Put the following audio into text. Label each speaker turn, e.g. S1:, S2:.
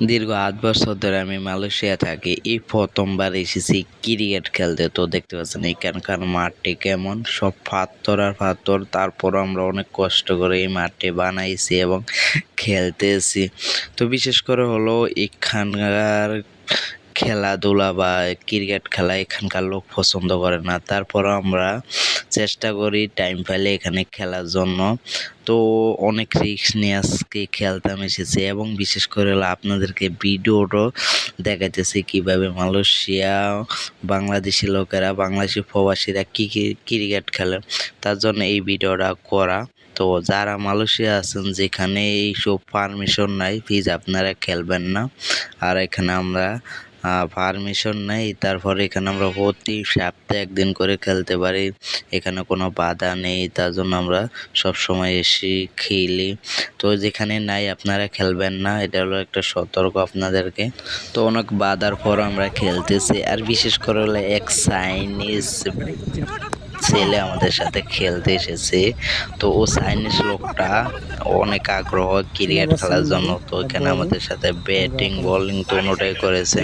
S1: দীর্ঘ আট বছর ধরে আমি মালয়েশিয়া থাকি। এই প্রথমবার এসেছি ক্রিকেট খেলতে। তো দেখতে পাচ্ছেন এখানকার মাঠটি কেমন? সব পাথর আর পাথর। তারপর আমরা অনেক কষ্ট করে এই মাঠটি বানাইছি এবং খেলতেছি। তো বিশেষ করে হলো এখানকার খেলাধুলা বা ক্রিকেট খেলা এখানকার লোক পছন্দ করে না। তারপর আমরা চেষ্টা করি টাইম পেলে এখানে খেলার জন্য। তো অনেক রিক্স নিয়ে আজকে খেলতাম, এসেছি এবং বিশেষ করে আপনাদেরকে ভিডিওটা দেখাইতেছি কীভাবে মালয়েশিয়া বাংলাদেশি লোকেরা বাংলাদেশি প্রবাসীরা কী কী ক্রিকেট খেলে। তার জন্য এই ভিডিওটা করা। তো যারা মালয়েশিয়া আছেন, যেখানে এইসব পারমিশন নাই প্লিজ আপনারা খেলবেন না। আর এখানে আমরা পারমিশন নেই, তারপরে এখানে আমরা প্রতি সপ্তাহে একদিন করে খেলতে পারি। এখানে কোনো বাধা নেই, তার জন্য আমরা সব সময় এসে খেলি। তো যেখানে নাই, আপনারা খেলবেন না, এটা হলো একটা সতর্ক আপনাদেরকে। তো অনেক বাধার পর আমরা খেলতেছি, আর বিশেষ করে হলো এক চাইনিজ ছেলে আমাদের সাথে খেলতে এসেছে। তো ও চাইনিজ লোকটা অনেক আগ্রহ ক্রিকেট খেলার জন্য। তো এখানে আমাদের সাথে ব্যাটিং বোলিং দোনোটাই করেছে।